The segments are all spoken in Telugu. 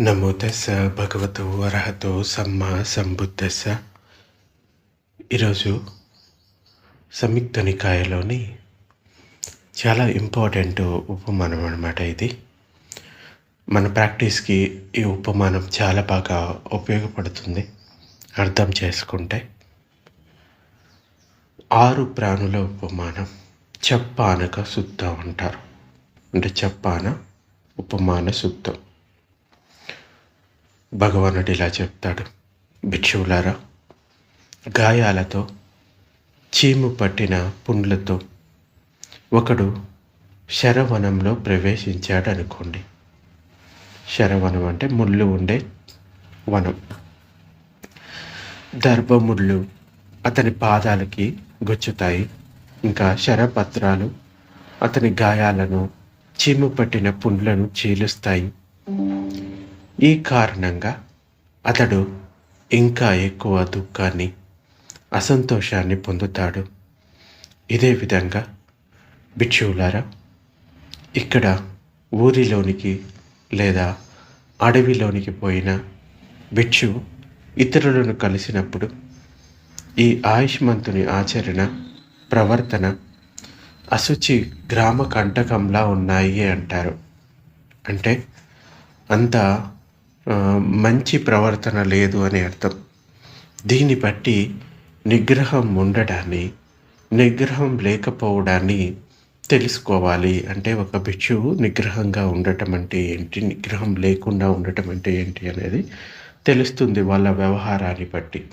నమో తెస్స భగవతో అర్హతో సమ్మ సంబుద్ధస్స ఈరోజు సంయుక్త నికాయలోని చాలా ఇంపార్టెంట్ ఉపమానం అనమాట ఇది. మన ప్రాక్టీస్కి ఈ ఉపమానం చాలా బాగా ఉపయోగపడుతుంది. అర్థం చేసుకుంటే. ఆరు ప్రాణుల ఉపమానం. చెప్పానక శుద్ధం అంటారు. అంటే చెప్పాన ఉపమాన శుద్ధం భగవానుడు ఇలా చెప్తాడు. భిక్షువులారా గాయాలతో చీము పట్టిన పుండ్లతో ఒకడు శరవనంలో ప్రవేశించాడు అనుకోండి. శరవనం అంటే ముళ్ళు ఉండే వనం. దర్భముళ్ళు అతని పాదాలకి గుచ్చుతాయి. ఇంకా శరపత్రాలు అతని గాయాలను చీము పట్టిన పుండ్లను చీలుస్తాయి. ఈ కారణంగా అతడు ఇంకా ఎక్కువ దుఃఖాన్ని అసంతోషాన్ని పొందుతాడు. ఇదే విధంగా భిక్షువులారా ఇక్కడ ఊరిలోనికి లేదా అడవిలోనికి పోయిన భిక్షు ఇతరులను కలిసినప్పుడు ఈ ఆయుష్మంతుని ఆచరణ ప్రవర్తన అశుచి గ్రామ కంటకంలా ఉన్నాయి అంటారు. అంటే అంత మంచి ప్రవర్తన లేదు అని అర్థం. దీన్ని బట్టి నిగ్రహం ఉండడాన్ని నిగ్రహం లేకపోవడాన్ని తెలుసుకోవాలి. అంటే ఒక భిక్షువు నిగ్రహంగా ఉండటం అంటే ఏంటి? నిగ్రహం లేకుండా ఉండటం అంటే ఏంటి అనేది తెలుస్తుంది వాళ్ళ వ్యవహారాన్ని బట్టి.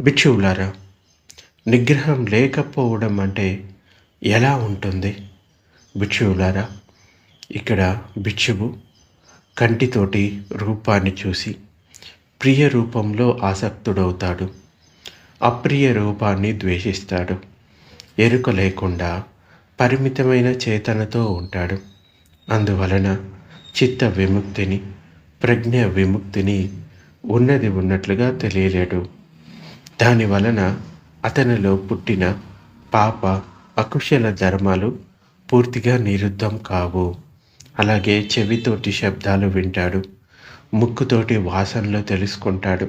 భిక్షువులారా నిగ్రహం లేకపోవడం అంటే ఎలా ఉంటుంది? భిక్షువులారా ఇక్కడ భిక్షువు కంటితోటి రూపాన్ని చూసి ప్రియ రూపంలో ఆసక్తుడవుతాడు. అప్రియ రూపాన్ని ద్వేషిస్తాడు. ఎరుక లేకుండా పరిమితమైన చేతనతో ఉంటాడు. అందువలన చిత్త విముక్తిని ప్రజ్ఞ విముక్తిని ఉన్నది ఉన్నట్లుగా తెలియలేడు. దాని వలన అతనిలో పుట్టిన పాప అకుశల ధర్మాలు పూర్తిగా నిరుద్ధం కావు. అలాగే చెవితోటి శబ్దాలు వింటాడు. ముక్కుతోటి వాసనలు తెలుసుకుంటాడు.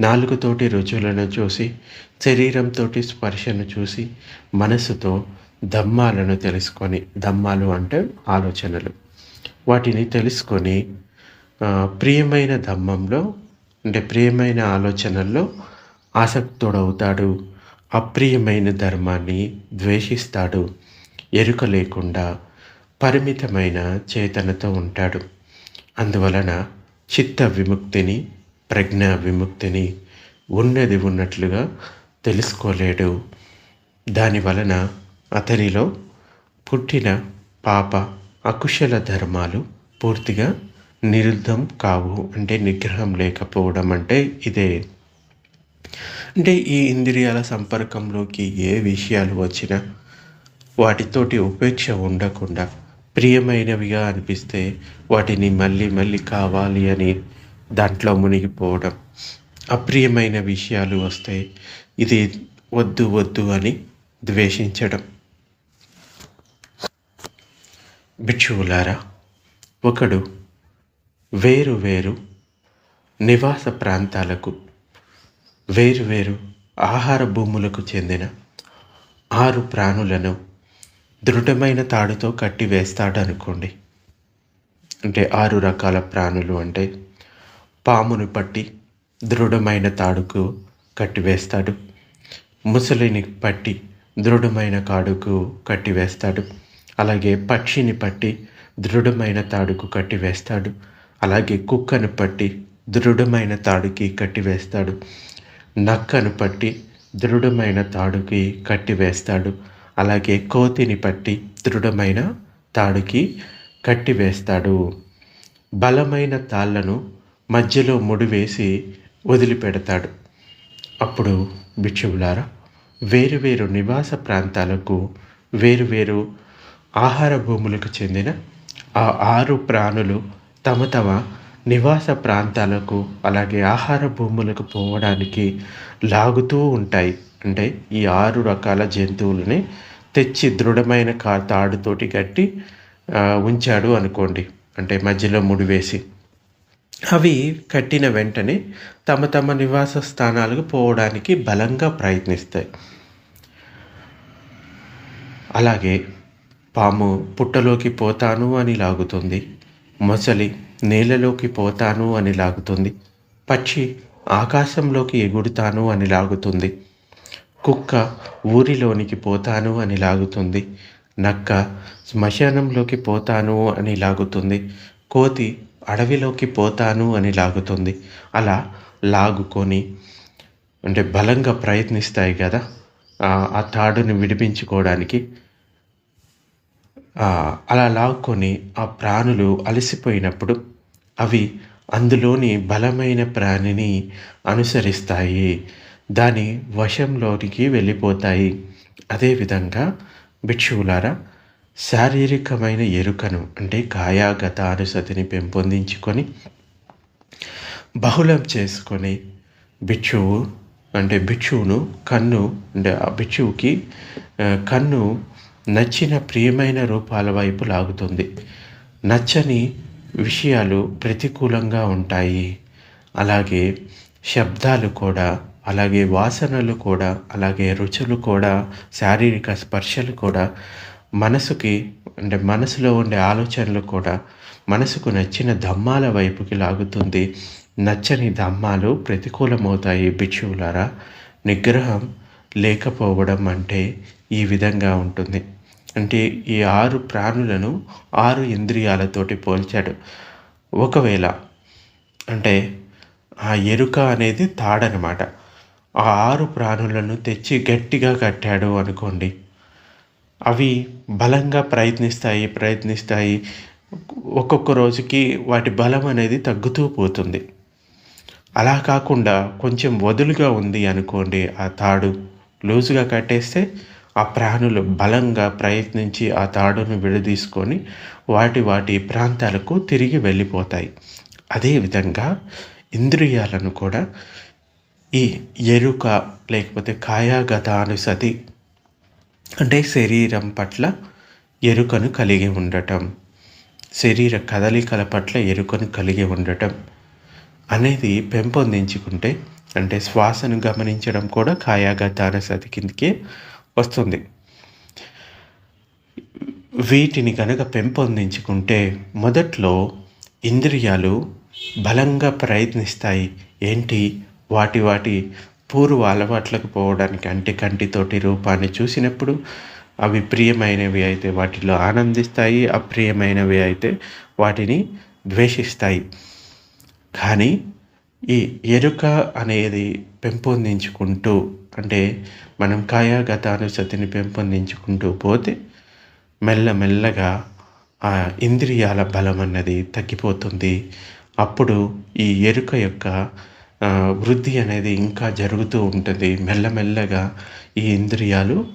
నాలుగుతోటి రుచులను చూసి శరీరంతో స్పర్శను చూసి మనసుతో దమ్మాలను తెలుసుకొని దమ్మాలు అంటే ఆలోచనలు. వాటిని తెలుసుకొని ప్రియమైన ధమ్మంలో అంటే ప్రియమైన ఆలోచనల్లో ఆసక్తుడవుతాడు. అప్రియమైన ధర్మాన్ని ద్వేషిస్తాడు. ఎరుక లేకుండా పరిమితమైన చేతనతో ఉంటాడు. అందువలన చిత్త విముక్తిని ప్రజ్ఞ విముక్తిని ఉన్నది ఉన్నట్లుగా తెలుసుకోలేడు. దాని వలన అతనిలో పుట్టిన పాప అకుశల ధర్మాలు పూర్తిగా నిరుద్ధం కావు. అంటే నిగ్రహం లేకపోవడం అంటే ఇదే. అంటే ఈ ఇంద్రియాల సంపర్కంలోకి ఏ విషయాలు వచ్చినా వాటితోటి ఉపేక్ష ఉండకుండా ప్రియమైనవిగా అనిపిస్తే వాటిని మళ్ళీ మళ్ళీ కావాలి అని దాంట్లో మునిగిపోవడం. అప్రియమైన విషయాలు వస్తే ఇది వద్దు వద్దు అని ద్వేషించడం. భిక్షువులారా ఒకడు వేరు వేరు నివాస ప్రాంతాలకు వేరు వేరు ఆహార భూములకు చెందిన ఆరు ప్రాణులను దృఢమైన తాడుతో కట్టి వేస్తాడు అనుకోండి అంటే ఆరు రకాల ప్రాణులు అంటే పామును పట్టి దృఢమైన తాడుకు కట్టివేస్తాడు ముసలిని పట్టి దృఢమైన కాడుకు కట్టివేస్తాడు అలాగే పక్షిని పట్టి దృఢమైన తాడుకు కట్టివేస్తాడు అలాగే కుక్కను పట్టి దృఢమైన తాడుకి కట్టివేస్తాడు నక్కను పట్టి దృఢమైన తాడుకి కట్టివేస్తాడు అలాగే కోతిని పట్టి దృఢమైన తాడుకి కట్టివేస్తాడు. బలమైన తాళ్ళను మధ్యలో ముడివేసి వదిలిపెడతాడు. అప్పుడు భిక్షువులారా వేరువేరు నివాస ప్రాంతాలకు వేరువేరు ఆహార భూములకు చెందిన ఆ ఆరు ప్రాణులు తమ తమ నివాస ప్రాంతాలకు అలాగే ఆహార భూములకు పోవడానికి లాగుతూ ఉంటాయి. అంటే ఈ ఆరు రకాల జంతువులని తెచ్చి దృఢమైన కా తాడుతోటి కట్టి ఉంచాడు అనుకోండి. అంటే మధ్యలో ముడివేసి. అవి కట్టిన వెంటనే తమ తమ నివాస స్థానాలకు పోవడానికి బలంగా ప్రయత్నిస్తాయి. అలాగే పాము పుట్టలోకి పోతాను అని లాగుతుంది. మొసలి నేలలోకి పోతాను అని లాగుతుంది. పక్షి ఆకాశంలోకి ఎగుడుతాను అని లాగుతుంది. కుక్క ఊరిలోనికి పోతాను అని లాగుతుంది. నక్క శ్మశానంలోకి పోతాను అని లాగుతుంది. కోతి అడవిలోకి పోతాను అని లాగుతుంది. అలా లాగుకొని అంటే బలంగా ప్రయత్నిస్తాయి కదా ఆ తాడుని విడిపించుకోవడానికి. అలా లాక్కొని ఆ ప్రాణులు అలసిపోయినప్పుడు అవి అందులోని బలమైన ప్రాణిని అనుసరిస్తాయి. దాని వశంలోనికి వెళ్ళిపోతాయి. అదేవిధంగా భిక్షువులారా శారీరకమైన ఎరుకను అంటే కాయాగత అనుసతిని పెంపొందించుకొని బహుళం చేసుకొని భిక్షువు అంటే భిక్షువును కన్ను అంటే ఆ భిక్షువుకి కన్ను నచ్చిన ప్రియమైన రూపాల వైపు లాగుతుంది. నచ్చని విషయాలు ప్రతికూలంగా ఉంటాయి. అలాగే శబ్దాలు కూడా అలాగే వాసనలు కూడా అలాగే రుచులు కూడా శారీరక స్పర్శలు కూడా మనసుకి అంటే మనసులో ఉండే ఆలోచనలు కూడా మనసుకు నచ్చిన దమ్మాల వైపుకి లాగుతుంది. నచ్చని దమ్మాలు ప్రతికూలమవుతాయి భిక్షువులారా. నిగ్రహం లేకపోవడం అంటే ఈ విధంగా ఉంటుంది. అంటే ఈ ఆరు ప్రాణులను ఆరు ఇంద్రియాలతోటి పోల్చాడు. ఒకవేళ అంటే ఆ ఎరుక అనేది తాడనమాట. ఆ ఆరు ప్రాణులను తెచ్చి గట్టిగా కట్టాడు అనుకోండి. అవి బలంగా ప్రయత్నిస్తాయి ప్రయత్నిస్తాయి. ఒక్కొక్క రోజుకి వాటి బలం అనేది తగ్గుతూ పోతుంది. అలా కాకుండా కొంచెం వదులుగా ఉంది అనుకోండి ఆ తాడు లూజుగా కట్టేస్తే ఆ ప్రాణులు బలంగా ప్రయత్నించి ఆ తాడును విడదీసుకొని వాటి వాటి ప్రాంతాలకు తిరిగి వెళ్ళిపోతాయి. అదేవిధంగా ఇంద్రియాలను కూడా ఈ ఎరుక లేకపోతే కాయాగతానుసతి అంటే శరీరం పట్ల ఎరుకను కలిగి ఉండటం. శరీర కదలికల పట్ల ఎరుకను కలిగి ఉండటం అనేది పెంపొందించుకుంటే అంటే శ్వాసను గమనించడం కూడా కాయాగతానుసతి కిందకే వస్తుంది. వీటిని కనుక పెంపొందించుకుంటే మొదట్లో ఇంద్రియాలు బలంగా ప్రయత్నిస్తాయి. ఏంటి? వాటి వాటి పూర్వ అలవాట్లకు పోవడానికి అంటే కంటితోటి రూపాన్ని చూసినప్పుడు అవి ప్రియమైనవి అయితే వాటిలో ఆనందిస్తాయి అప్రియమైనవి అయితే వాటిని ద్వేషిస్తాయి. కానీ ఈ ఎరుక అనేది పెంపొందించుకుంటూ అంటే మనం కాయాగతానుసతిని పెంపొందించుకుంటూ పోతే మెల్లమెల్లగా ఆ ఇంద్రియాల బలం అన్నది తగ్గిపోతుంది. అప్పుడు ఈ ఎరుక యొక్క వృద్ధి అనేది ఇంకా జరుగుతూ ఉంటుంది. మెల్లమెల్లగా ఈ ఇంద్రియాలు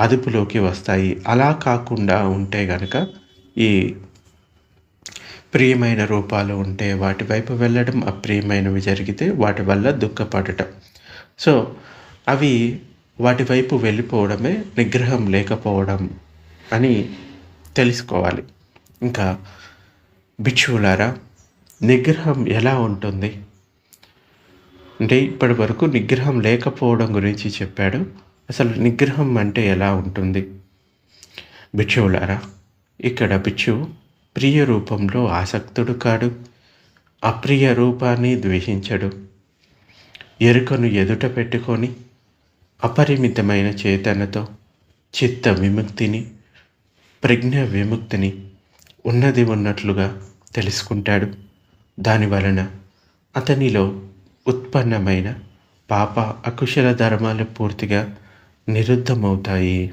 అదుపులోకి వస్తాయి. అలా కాకుండా ఉంటే కనుక ఈ ప్రియమైన రూపాలు ఉంటే వాటి వైపు వెళ్ళడం అప్రియమైనవి జరిగితే వాటి వల్ల దుఃఖపడటం. సో అవి వాటి వైపు వెళ్ళిపోవడమే నిగ్రహం లేకపోవడం అని తెలుసుకోవాలి. ఇంకా భిక్షువులారా నిగ్రహం ఎలా ఉంటుంది? అంటే ఇప్పటి వరకు నిగ్రహం లేకపోవడం గురించి చెప్పాడు. అసలు నిగ్రహం అంటే ఎలా ఉంటుంది? భిక్షువులారా ఇక్కడ భిక్షువు ప్రియ రూపంలో ఆసక్తుడు కాడు. అప్రియ రూపాన్ని ద్వేషించడు. ఎరుకను ఎదుట పెట్టుకొని అపరిమితమైన చేతనతో చిత్త విముక్తిని ప్రజ్ఞ విముక్తిని ఉన్నది ఉన్నట్లుగా తెలుసుకుంటాడు. దాని వలన అతనిలో ఉత్పన్నమైన పాప అకుశల ధర్మాలు పూర్తిగా నిరుద్ధమవుతాయి.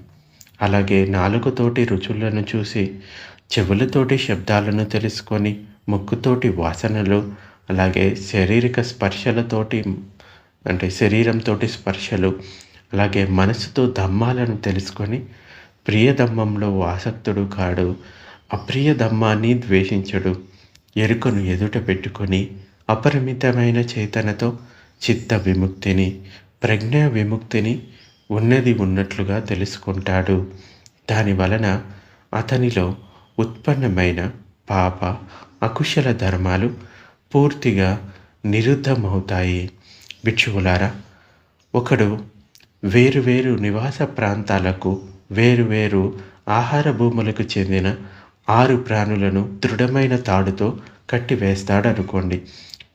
అలాగే నాలుగుతోటి రుచులను చూసి చెవులతోటి శబ్దాలను తెలుసుకొని ముక్కుతోటి వాసనలు అలాగే శారీరక స్పర్శలతోటి అంటే శరీరంతో స్పర్శలు అలాగే మనసుతో దమ్మాలను తెలుసుకొని ప్రియదమ్మంలో ఆసక్తుడు కాడు అప్రియ ధమ్మాన్ని ద్వేషించడు ఎరుకను ఎదుట పెట్టుకొని అపరిమితమైన చేతనతో చిత్త విముక్తిని ప్రజ్ఞా విముక్తిని ఉన్నది ఉన్నట్లుగా తెలుసుకుంటాడు. దాని వలన అతనిలో ఉత్పన్నమైన పాప అకుశల ధర్మాలు పూర్తిగా నిరుద్ధమవుతాయి. భిక్షువులారా ఒకడు వేరువేరు నివాస ప్రాంతాలకు వేరువేరు ఆహార భూములకు చెందిన ఆరు ప్రాణులను దృఢమైన తాడుతో కట్టివేస్తాడనుకోండి.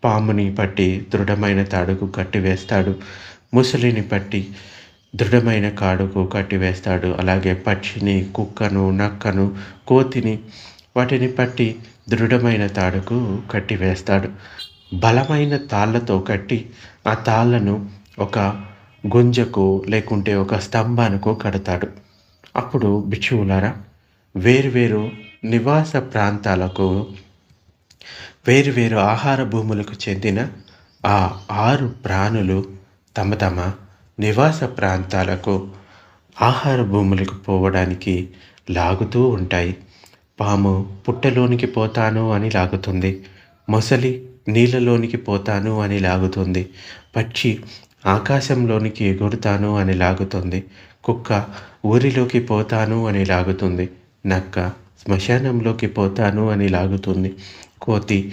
పాముని పట్టి దృఢమైన తాడుకు కట్టివేస్తాడు. ముసలిని పట్టి దృఢమైన కాడుకు కట్టివేస్తాడు. అలాగే పక్షిని కుక్కను నక్కను కోతిని వాటిని పట్టి దృఢమైన తాడుకు కట్టివేస్తాడు. బలమైన తాళ్ళతో కట్టి ఆ తాళ్ళను ఒక గుంజకు లేకుంటే ఒక స్తంభానికి కడతాడు. అప్పుడు భిక్షువులారా వేరువేరు నివాస ప్రాంతాలకు వేరువేరు ఆహార భూములకు చెందిన ఆ ఆరు ప్రాణులు తమ తమ నివాస ప్రాంతాలకు ఆహార భూములకు పోవడానికి లాగుతూ ఉంటాయి. పాము పుట్టలోనికి పోతాను అని లాగుతుంది. మొసలి నీళ్ళలోనికి పోతాను అని లాగుతుంది. పక్షి ఆకాశంలోనికి ఎగురుతాను అని లాగుతుంది. కుక్క ఊరిలోకి పోతాను అని లాగుతుంది. నక్క శ్మశానంలోకి పోతాను అని లాగుతుంది. కోతి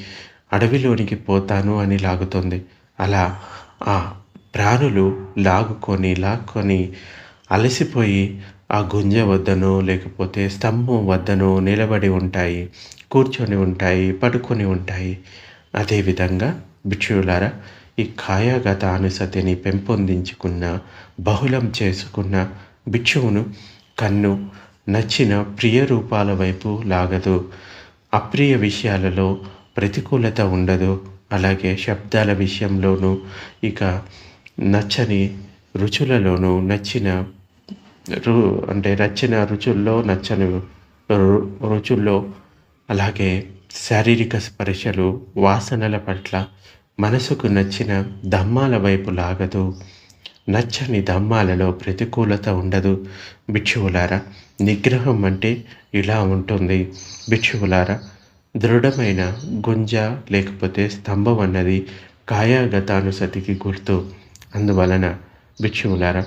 అడవిలోనికి పోతాను అని లాగుతుంది. అలా ఆ ప్రాణులు లాగుకొని లాక్కొని అలసిపోయి ఆ గుంజ వద్దనో లేకపోతే స్తంభం వద్దనో నిలబడి ఉంటాయి కూర్చొని ఉంటాయి పడుకొని ఉంటాయి. అదేవిధంగా భిక్షువులారా ఈ కాయాగత అనుసతిని పెంపొందించుకున్న బహుళం చేసుకున్న భిక్షువును కన్ను నచ్చిన ప్రియ రూపాల వైపు లాగదు. అప్రియ విషయాలలో ప్రతికూలత ఉండదు. అలాగే శబ్దాల విషయంలోనూ ఇక నచ్చని రుచులలోనూ నచ్చిన రు అంటే నచ్చిన రుచుల్లో నచ్చని రు- రుచుల్లో అలాగే శారీరక స్పర్శలు వాసనల పట్ల మనసుకు నచ్చిన దమ్మాల వైపు లాగదు. నచ్చని ధమ్మాలలో ప్రతికూలత ఉండదు. భిక్షువులారా నిగ్రహం అంటే ఇలా ఉంటుంది. భిక్షువులారా దృఢమైన గుంజ లేకపోతే స్తంభం అన్నది కాయాగతానుసతికి గుర్తు. అందువలన భిక్షువులారా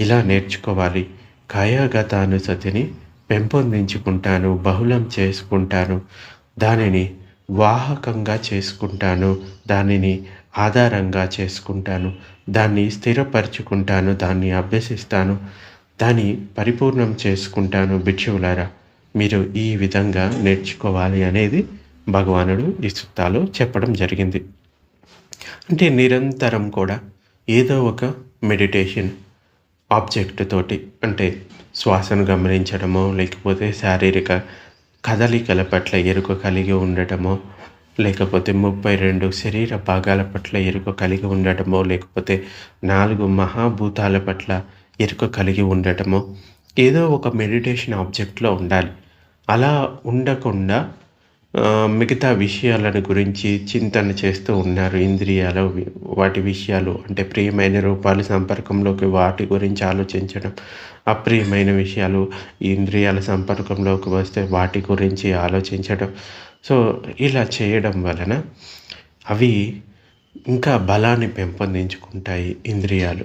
ఇలా నేర్చుకోవాలి. కాయాగతానుసతిని పెంపొందించుకుంటాను బహుళం చేసుకుంటాను దానిని వాహకంగా చేసుకుంటాను దానిని ఆధారంగా చేసుకుంటాను. దాన్ని స్థిరపరచుకుంటాను దాన్ని అభ్యసిస్తాను దాన్ని పరిపూర్ణం చేసుకుంటాను భిక్షువులారా. మీరు ఈ విధంగా నేర్చుకోవాలి అనేది భగవానుడు ఈ సుత్తాలో చెప్పడం జరిగింది. అంటే నిరంతరం కూడా ఏదో ఒక మెడిటేషన్ ఆబ్జెక్ట్ తోటి అంటే శ్వాసను గమనించడమో లేకపోతే శారీరక కదలికల పట్ల ఎరుక కలిగి ఉండటమో లేకపోతే ముప్పై రెండు శరీర భాగాల పట్ల ఎరుక కలిగి ఉండటమో లేకపోతే నాలుగు మహాభూతాల పట్ల ఎరుక కలిగి ఉండటమో ఏదో ఒక మెడిటేషన్ ఆబ్జెక్ట్లో ఉండాలి. అలా ఉండకుండా మిగతా విషయాలను గురించి చింతన చేస్తూ ఉన్నారు ఇంద్రియాలు వాటి విషయాలు. అంటే ప్రియమైన రూపాలు సంపర్కంలోకి వాటి గురించి ఆలోచించడం అప్రియమైన విషయాలు. ఇంద్రియాల సంపర్కంలోకి వస్తే వాటి గురించి ఆలోచించడం. సో ఇలా చేయడం వలన అవి ఇంకా బలాన్ని పెంపొందించుకుంటాయి ఇంద్రియాలు.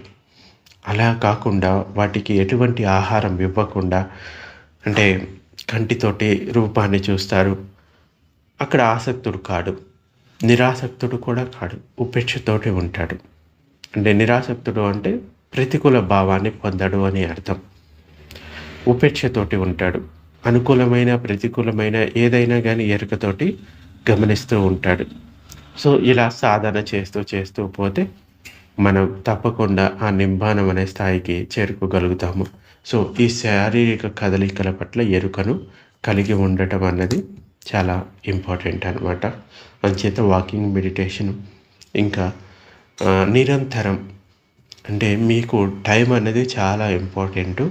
అలా కాకుండా వాటికి ఎటువంటి ఆహారం ఇవ్వకుండా అంటే కంటితోటి రూపాన్ని చూస్తారు. అక్కడ ఆసక్తుడు కాడు. నిరాసక్తుడు కూడా కాడు. ఉపేక్షతోటి ఉంటాడు. అంటే నిరాసక్తుడు అంటే ప్రతికూల భావాన్ని పొందడు అని అర్థం. ఉపేక్షతోటి ఉంటాడు. అనుకూలమైన ప్రతికూలమైన ఏదైనా కానీ ఎరుకతోటి గమనిస్తూ ఉంటాడు. సో ఇలా సాధన చేస్తూ చేస్తూ పోతే మనం తప్పకుండా ఆ నింబానం అనే స్థాయికి చేరుకోగలుగుతాము. సో ఈ శారీరక కదలికల పట్ల ఎరుకను కలిగి ఉండటం అన్నది చాలా ఇంపార్టెంట్ అనమాట అంచేత వాకింగ్ మెడిటేషన్ ఇంకా నిరంతరం అంటే మీకు టైం అనేది చాలా ఇంపార్టెంటు.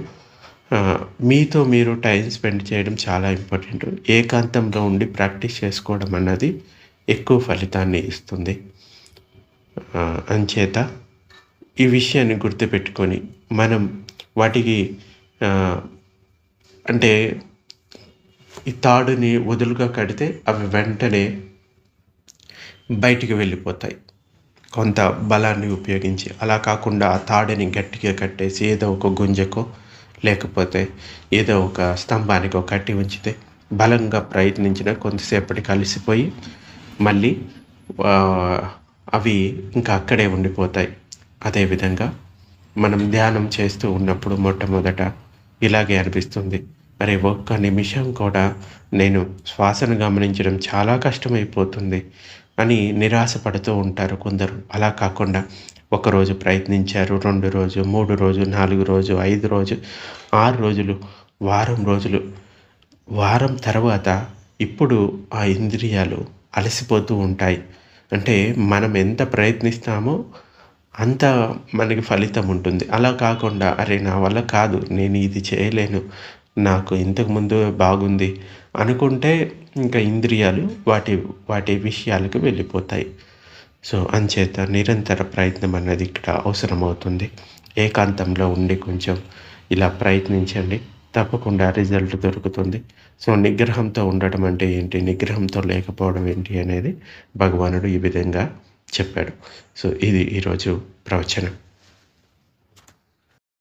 మీతో మీరు టైం స్పెండ్ చేయడం చాలా ఇంపార్టెంట్. ఏకాంతంలో ఉండి ప్రాక్టీస్ చేసుకోవడం అన్నది ఎక్కువ ఫలితాన్ని ఇస్తుంది. అంచేత ఈ విషయాన్ని గుర్తుపెట్టుకొని మనం వాటికి అంటే ఈ తాడుని వదులుగా కడితే అవి వెంటనే బయటికి వెళ్ళిపోతాయి. కొంత బలాన్ని ఉపయోగించి. అలా కాకుండా ఆ తాడుని గట్టిగా కట్టేసి ఏదో ఒక గుంజకో లేకపోతే ఏదో ఒక స్తంభానికో కట్టి ఉంచితే బలంగా ప్రయత్నించిన కొంతసేపటి కలిసిపోయి మళ్ళీ అవి ఇంకా అక్కడే ఉండిపోతాయి. అదేవిధంగా మనం ధ్యానం చేస్తూ ఉన్నప్పుడు మొట్టమొదట ఇలాగే అనిపిస్తుంది. అరే ఒక్క నిమిషం కూడా నేను శ్వాసను గమనించడం చాలా కష్టమైపోతుంది అని నిరాశపడుతూ ఉంటారు కొందరు. అలా కాకుండా ఒకరోజు ప్రయత్నించారు రెండు రోజు మూడు రోజు నాలుగు రోజు ఐదు రోజు ఆరు రోజులు వారం రోజులు. వారం తర్వాత ఇప్పుడు ఆ ఇంద్రియాలు అలసిపోతూ ఉంటాయి. అంటే మనం ఎంత ప్రయత్నిస్తామో అంత మనకి ఫలితం ఉంటుంది. అలా కాకుండా అరే నా వల్ల కాదు నేను ఇది చేయలేను నాకు ఇంతకుముందు బాగుంది అనుకుంటే ఇంకా ఇంద్రియాలు వాటి వాటి విషయాలకు వెళ్ళిపోతాయి. సో అంచేత నిరంతర ప్రయత్నం అన్నది ఇక్కడ అవసరమవుతుంది. ఏకాంతంలో ఉండి కొంచెం ఇలా ప్రయత్నించండి. తప్పకుండా రిజల్ట్ దొరుకుతుంది. సో నిగ్రహంతో ఉండటం అంటే ఏంటి? నిగ్రహంతో లేకపోవడం ఏంటి అనేది భగవానుడు ఈ విధంగా చెప్పాడు. సో ఇది ఈరోజు ప్రవచనం.